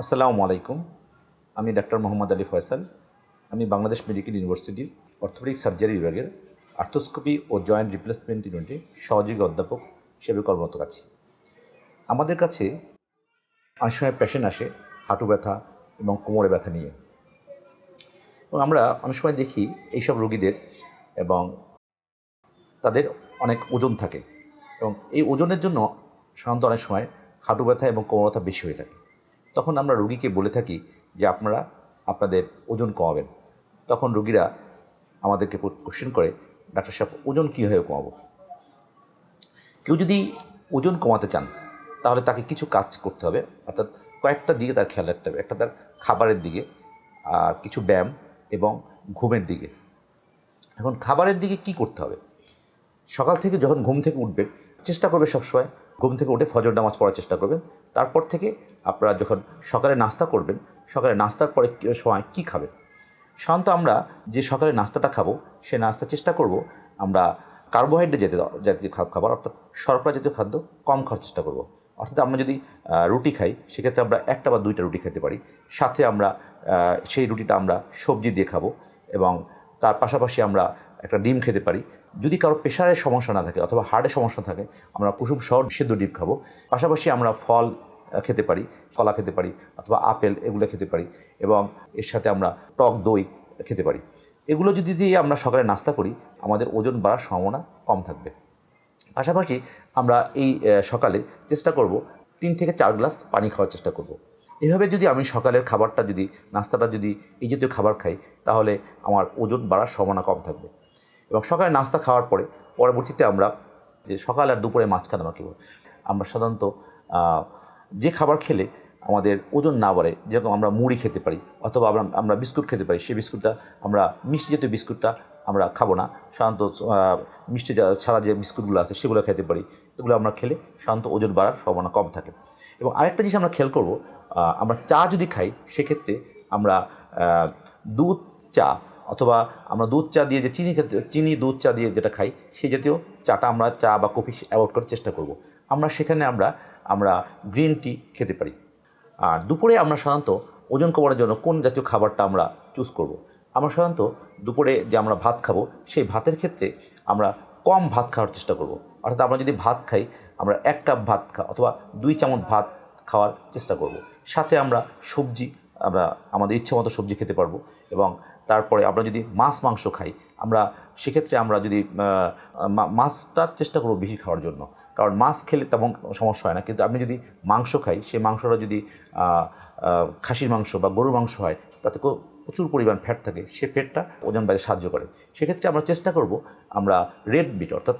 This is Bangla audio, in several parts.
আসসালামু আলাইকুম। আমি ডাক্তার মোহাম্মদ আলী ফয়সাল। আমি বাংলাদেশ মেডিকেল ইউনিভার্সিটির অর্থোপেডিক সার্জারি বিভাগের আর্থোস্কোপি ও জয়েন্ট রিপ্লেসমেন্ট ইউনিটে সহযোগী অধ্যাপক হিসেবে কর্মরত আছি। আমাদের কাছে অনেক সময় পেশেন্ট আসে, হাঁটু ব্যথা এবং কোমরে ব্যথা নিয়ে। এবং আমরা অনেক সময় দেখি এইসব রোগীদের এবং তাদের অনেক ওজন থাকে। এবং এই ওজনের জন্য সাধারণত অনেক সময় হাঁটু ব্যথা এবং কোমর ব্যথা বেশি হয়ে থাকে। তখন আমরা রোগীকে বলে থাকি যে আপনারা আপনাদের ওজন কমাবেন। তখন রোগীরা আমাদেরকে কোশ্চেন করে, ডাক্তার সাহেব, ওজন কীভাবে কমাবো? কেউ যদি ওজন কমাতে চান, তাহলে তাকে কিছু কাজ করতে হবে। অর্থাৎ কয়েকটা দিকে তার খেয়াল রাখতে হবে। একটা তার খাবারের দিকে, আর কিছু ব্যায়াম এবং ঘুমের দিকে। এখন খাবারের দিকে কি করতে হবে? সকাল থেকে যখন ঘুম থেকে উঠবেন, চেষ্টা করবে সবসময় ঘুম থেকে উঠে ফজর নামাজ পড়ার চেষ্টা করবেন। তারপর থেকে আপনারা যখন সকালে নাস্তা করবেন, সকালে নাস্তার পরে সময় কী খাবেন? সাধারণত আমরা যে সকালে নাস্তাটা খাব, সে নাস্তা চেষ্টা করব, আমরা কার্বোহাইড্রেট জাতীয় জাতীয় খাবার অর্থাৎ শর্করা জাতীয় খাদ্য কম খাওয়ার চেষ্টা করব। অর্থাৎ আমরা যদি রুটি খাই, সেক্ষেত্রে আমরা একটা বা দুইটা রুটি খেতে পারি। সাথে আমরা সেই রুটিটা আমরা সবজি দিয়ে খাব এবং তার পাশাপাশি আমরা একটা ডিম খেতে পারি। যদি কারও প্রেশারের সমস্যা না থাকে অথবা হার্টের সমস্যা থাকে, আমরা কুসুম সহ সেদ্ধ ডিম খাব। পাশাপাশি আমরা ফল খেতে পারি, কলা খেতে পারি অথবা আপেল এগুলো খেতে পারি এবং এর সাথে আমরা টক দই খেতে পারি। এগুলো যদি দিয়ে আমরা সকালে নাস্তা করি, আমাদের ওজন বাড়ার সম্ভাবনা কম থাকবে। পাশাপাশি আমরা এই সকালে চেষ্টা করব তিন থেকে চার গ্লাস পানি খাওয়ার চেষ্টা করব। এভাবে যদি আমি সকালের খাবারটা যদি, নাস্তাটা যদি এই জাতীয় খাবার খাই, তাহলে আমার ওজন বাড়ার সম্ভাবনা কম থাকবে। এবং সকালে নাস্তা খাওয়ার পরে, পরবর্তীতে আমরা যে সকাল আর দুপুরে মাঝখানে আমরা কী? আমরা সাধারণত যে খাবার খেলে আমাদের ওজন না বাড়ে, যেরকম আমরা মুড়ি খেতে পারি, অথবা আমরা আমরা বিস্কুট খেতে পারি, সেই বিস্কুটটা আমরা, মিষ্টি জাতীয় বিস্কুটটা আমরা খাব না। সাধারণত মিষ্টি ছাড়া যে বিস্কুটগুলো আছে, সেগুলো খেতে পারি। এগুলো আমরা খেলে সাধারণত ওজন বাড়ার সম্ভাবনা কম থাকে। এবং আরেকটা জিনিস আমরা খেয়াল করব আমরা চা যদি খাই, সেক্ষেত্রে আমরা দুধ, চা অথবা আমরা দুধ চা দিয়ে যে চিনি চিনি দুধ চা দিয়ে যেটা খাই সেই জাতীয় চাটা আমরা চা বা কফি অ্যাভয়েড করার চেষ্টা করব আমরা সেখানে আমরা আমরা গ্রিন টি খেতে পারি আর দুপুরে আমরা সাধারণত ওজন কমানোর জন্য কোন জাতীয় খাবারটা আমরা চুজ করব। আমরা সাধারণত দুপুরে যে আমরা ভাত খাব, সেই ভাতের ক্ষেত্রে আমরা কম ভাত খাওয়ার চেষ্টা করব। অর্থাৎ আমরা যদি ভাত খাই, আমরা এক কাপ ভাত খা, অথবা দুই চামচ ভাত খাওয়ার চেষ্টা করব। সাথে আমরা সবজি, আমরা আমাদের ইচ্ছে মতো সবজি খেতে পারব এবং তারপরে আমরা যদি মাছ, মাংস খাই, আমরা সেক্ষেত্রে আমরা যদি মাছটার চেষ্টা করব বেশি খাওয়ার জন্য। কারণ মাছ খেলে তেমন সমস্যা হয় না। কিন্তু আপনি যদি মাংস খাই, সেই মাংসটা যদি খাসির মাংস বা গরুর মাংস হয়, তাতে প্রচুর পরিমাণ ফ্যাট থাকে, সে ফ্যাটটা ওজন বাড়ে সাহায্য করে। সেক্ষেত্রে আমরা চেষ্টা করব আমরা রেড বিট অর্থাৎ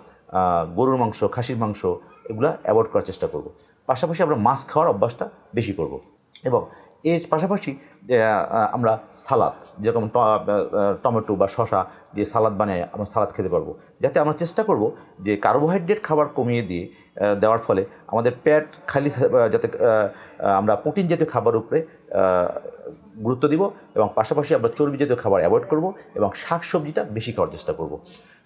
গরুর মাংস, খাসির মাংস এগুলো অ্যাভয়েড করার চেষ্টা করব। পাশাপাশি আমরা মাছ খাওয়ার অভ্যাসটা বেশি করব। এবং এর পাশাপাশি আমরা সালাদ, যেরকম টমেটো বা শশা দিয়ে সালাদ বানিয়ে আমরা সালাদ খেতে পারব। যাতে আমরা চেষ্টা করব যে কার্বোহাইড্রেট খাবার কমিয়ে দিয়ে দেওয়ার ফলে আমাদের পেট খালি যাতে আমরা প্রোটিন জাতীয় খাবার উপরে গুরুত্ব দিব এবং পাশাপাশি আমরা চর্বি জাতীয় খাবার অ্যাভয়েড করব এবং শাক সবজিটা বেশি খাওয়ার চেষ্টা করব।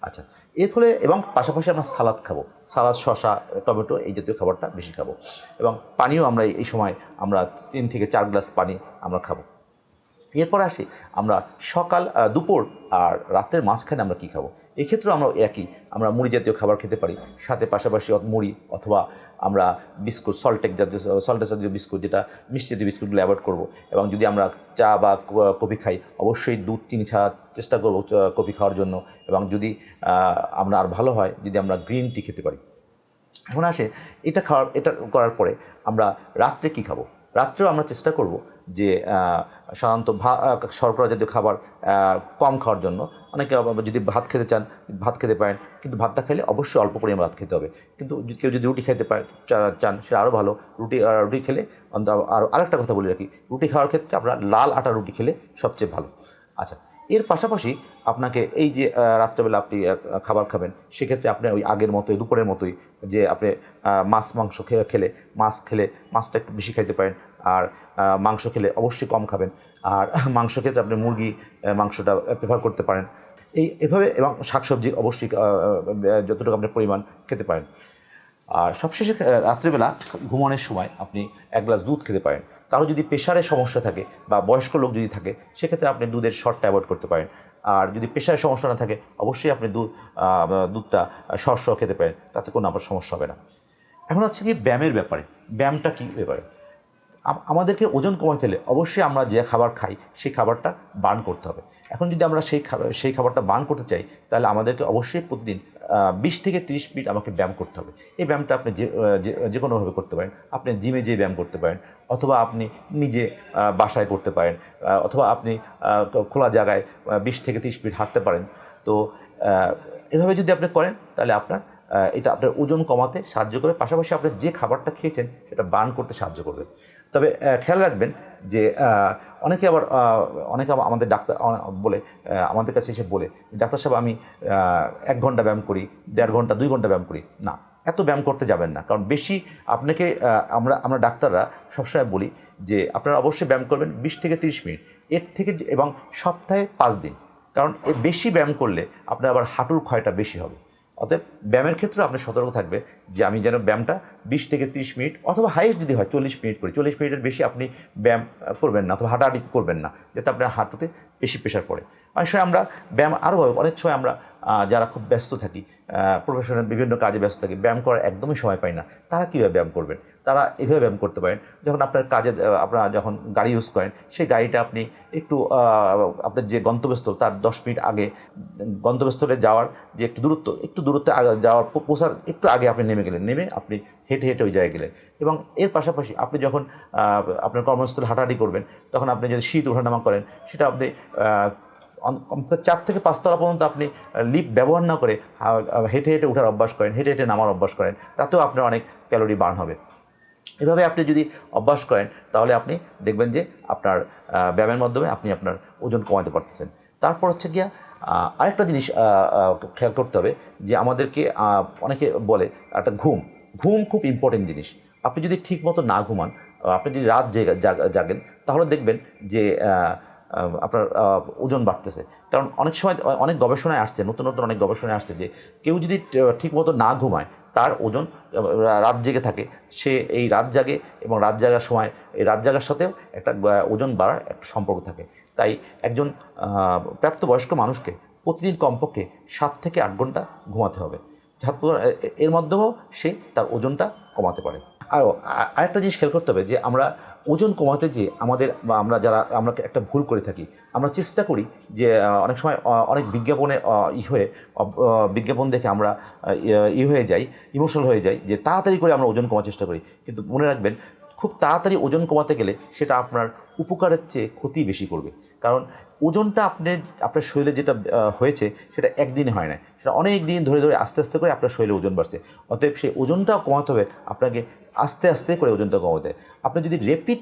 আচ্ছা এর ফলে এবং পাশাপাশি আমরা সালাদ খাব। সালাদ শশা টমেটো এই জাতীয় খাবারটা বেশি খাব এবং পানিও আমরা এই সময় আমরা তিন থেকে চার গ্লাস পানি আমরা খাব। এরপর আসি আমরা সকাল দুপুর আর রাতের মাঝখানে আমরা কী খাব? এক্ষেত্রেও আমরা একই, আমরা মুড়ি জাতীয় খাবার খেতে পারি। সাথে পাশাপাশি মুড়ি অথবা আমরা বিস্কুট সল্টেক জাতীয় সল্টেক জাতীয় বিস্কুট যেটা মিষ্টি জাতীয় বিস্কুটগুলো অ্যাভয়েড করব। এবং যদি আমরা চা বা কফি খাই, অবশ্যই দুধ, চিনি ছাড়া চেষ্টা করব কফি খাওয়ার জন্য। এবং যদি আমরা আর ভালো হয়, যদি আমরা গ্রিন টি খেতে পারি। এখন আসে, এটা খাওয়ার, এটা করার পরে আমরা রাত্রে কি খাব? রাত্রেও আমরা চেষ্টা করব যে সাধারণত শর্করা জাতীয় খাবার কম খাওয়ার জন্য। অনেকে যদি ভাত খেতে চান, ভাত খেতে পারেন, কিন্তু ভাতটা খেলে অবশ্যই অল্প পরিমাণ ভাত খেতে হবে। কিন্তু কেউ যদি রুটি খেতে পারে চান, সেটা আরও ভালো। রুটি রুটি খেলে আর, আরেকটা কথা বলে রাখি, রুটি খাওয়ার ক্ষেত্রে আমরা লাল আটা রুটি খেলে সবচেয়ে ভালো। আচ্ছা এর পাশাপাশি আপনাকে এই যে রাত্রেবেলা আপনি খাবার খাবেন, সেক্ষেত্রে আপনি ওই আগের মতোই, দুপুরের মতোই যে আপনি মাছ, মাংস খেলে, মাছ খেলে মাছটা একটু বেশি খাইতে পারেন আর মাংস খেলে অবশ্যই কম খাবেন। আর মাংস খেতে আপনি মুরগি মাংসটা প্রেফার করতে পারেন। এই, এভাবে এবং শাকসবজি অবশ্যই যতটুকু আপনি পরিমাণ খেতে পারেন। আর সবশেষে রাত্রেবেলা ঘুমানোর সময় আপনি এক গ্লাস দুধ খেতে পারেন। কারও যদি প্রেশারের সমস্যা থাকে বা বয়স্ক লোক যদি থাকে, সেক্ষেত্রে আপনি দুধের শর্টটা অ্যাভয়েড করতে পারেন। আর যদি পেশায় সমস্যা না থাকে, অবশ্যই আপনি দুধ দুধটা শর্ট খেতে পারেন। তাতে কোনো আমার সমস্যা হবে না। এখন হচ্ছে কি ব্যায়ামের ব্যাপারে। ব্যায়ামটা কী ব্যাপারে আমাদেরকে ওজন কমাতে হলে অবশ্যই আমরা যে খাবার খাই, সেই খাবারটা বার্ন করতে হবে। এখন যদি আমরা সেই খাবার সেই খাবারটা বার্ন করতে চাই, তাহলে আমাদেরকে অবশ্যই প্রতিদিন বিশ থেকে তিরিশ মিনিট আমাকে ব্যায়াম করতে হবে। এই ব্যায়ামটা আপনি যে যে- কোনোভাবে করতে পারেন। আপনি জিমে যেয়ে ব্যায়াম করতে পারেন, অথবা আপনি নিজে বাসায় করতে পারেন অথবা আপনি খোলা জায়গায় বিশ থেকে তিরিশ মিনিট হাঁটতে পারেন। তো এভাবে যদি আপনি করেন, তাহলে আপনার এটা আপনার ওজন কমাতে সাহায্য করবে। পাশাপাশি আপনি যে খাবারটা খেয়েছেন, সেটা বার্ন করতে সাহায্য করবে। তবে খেয়াল রাখবেন যে অনেকে আবার অনেকে আবার আমাদের ডাক্তার বলে আমাদের কাছে এসে বলে ডাক্তার সাহেব, আমি এক ঘণ্টা ব্যায়াম করি, দেড় ঘণ্টা, দুই ঘণ্টা ব্যায়াম করি। না, এত ব্যায়াম করতে যাবেন না। কারণ বেশি আপনাকে আমরা আমরা ডাক্তাররা সবসময় বলি যে, আপনারা অবশ্যই ব্যায়াম করবেন বিশ থেকে তিরিশ মিনিট। এর থেকে এবং সপ্তাহে পাঁচ দিন। কারণ বেশি ব্যায়াম করলে আপনার আবার হাঁটুর ক্ষয়টা বেশি হবে। অতএব ব্যায়ামের ক্ষেত্রেও আপনি সতর্ক থাকবে যে আমি যেন ব্যায়ামটা বিশ থেকে তিরিশ মিনিট অথবা হাইয়েস্ট যদি হয় চল্লিশ মিনিট করি, চল্লিশ মিনিটের বেশি আপনি ব্যায়াম করবেন না অথবা হাঁটাহাঁটি করবেন না, যাতে আপনার হাঁটুতে বেশি প্রেশার পড়ে। অনেক সময় আমরা ব্যায়াম আরও অনেক সময় আমরা যারা খুব ব্যস্ত থাকি প্রফেশনাল বিভিন্ন কাজে ব্যস্ত থাকি, ব্যায়াম করার একদমই সময় পাই না। তারা কীভাবে ব্যায়াম করবেন? তারা এভাবে ব্যায়াম করতে পারেন। যখন আপনার কাজে আপনারা যখন গাড়ি ইউজ করেন, সেই গাড়িটা আপনি একটু আপনার যে গন্তব্যস্থল, তার দশ মিনিট আগে, গন্তব্যস্থলে যাওয়ার যে একটু দূরত্ব, একটু দূরত্বে যাওয়ার পৌঁছার একটু আগে আপনি নেমে গেলেন। নেমে আপনি হেঁটে হেঁটে ওই জায়গায় গেলেন। এবং এর পাশাপাশি আপনি যখন আপনার কর্মস্থলে হাঁটাহাঁটি করবেন, তখন আপনি যদি শীত ওঠানামা করেন, সেটা আপনি চার থেকে পাঁচতলা পর্যন্ত আপনি লিফট ব্যবহার না করে হেঁটে হেঁটে ওঠার অভ্যাস করেন, হেঁটে হেঁটে নামার অভ্যাস করেন, তাতেও আপনার অনেক ক্যালোরি বার্ন হবে। এভাবে আপনি যদি অভ্যাস করেন, তাহলে আপনি দেখবেন যে আপনার ব্যায়ামের মাধ্যমে আপনি আপনার ওজন কমাতে পারতেছেন। তারপর হচ্ছে গিয়া আরেকটা জিনিস খেয়াল করতে হবে যে আমাদেরকে অনেকে বলে একটা ঘুম ঘুম খুব ইম্পর্টেন্ট জিনিস। আপনি যদি ঠিক মতো না ঘুমান আপনি যদি রাত জেগে জাগেন, তাহলে দেখবেন যে আপনার ওজন বাড়তেছে। কারণ অনেক সময়, অনেক গবেষণায় আসছে, নতুন নতুন অনেক গবেষণায় আসছে যে কেউ যদি ঠিক মতো না ঘুমায়, তার ওজন রাত জেগে থাকে। সে এই রাত জাগে এবং রাত জাগার সময়, এই রাত জাগার সাথেও একটা ওজন বাড়ার একটা সম্পর্ক থাকে। তাই একজন প্রাপ্তবয়স্ক মানুষকে প্রতিদিন কমপক্ষে সাত থেকে আট ঘণ্টা ঘুমাতে হবে। এর মাধ্যমেও সে তার ওজনটা কমাতে পারে। আরও আরেকটা জিনিস খেয়াল করতে হবে যে আমরা ওজন কমাতে যে আমাদের বা আমরা যারা, আমরা একটা ভুল করে থাকি, আমরা চেষ্টা করি যে অনেক সময় অনেক বিজ্ঞাপনে ই হয়ে বিজ্ঞাপন দেখে আমরা ই হয়ে যাই ইমোশনাল হয়ে যাই, যে তাড়াতাড়ি করে আমরা ওজন কমার চেষ্টা করি। কিন্তু মনে রাখবেন খুব তাড়াতাড়ি ওজন কমাতে গেলে সেটা আপনার উপকারের চেয়ে ক্ষতি বেশি করবে। কারণ ওজনটা আপনি, আপনার শরীরে যেটা হয়েছে সেটা একদিনে হয় না। সেটা অনেক দিন ধরে ধরে আস্তে আস্তে করে আপনার শরীরে ওজন বাড়ছে। অতএব সেই ওজনটা কমাতে হবে, আপনাকে আস্তে আস্তে করে ওজনটা কমাতে। আপনি যদি রেপিড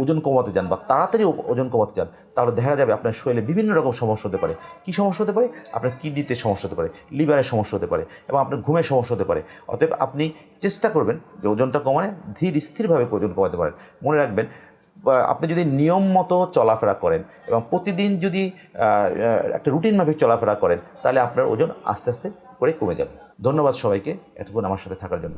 ওজন কমাতে যান বা তাড়াতাড়ি ওজন কমাতে যান, তাহলে দেখা যাবে আপনার শরীরে বিভিন্ন রকম সমস্যা হতে পারে। কী সমস্যা হতে পারে? আপনার কিডনিতে সমস্যা হতে পারে, লিভারের সমস্যা হতে পারে এবং আপনার ঘুমের সমস্যা হতে পারে। অতএব আপনি চেষ্টা করবেন যে ওজনটা কমানো ধীর স্থিরভাবে ওজন কমাতে পারেন। মনে রাখবেন আপনি যদি নিয়ম মতো চলাফেরা করেন এবং প্রতিদিন যদি একটা রুটিন মাফিক চলাফেরা করেন, তাহলে আপনার ওজন আস্তে আস্তে করে কমে যাবে। ধন্যবাদ সবাইকে, এতক্ষণ আমার সাথে থাকার জন্য।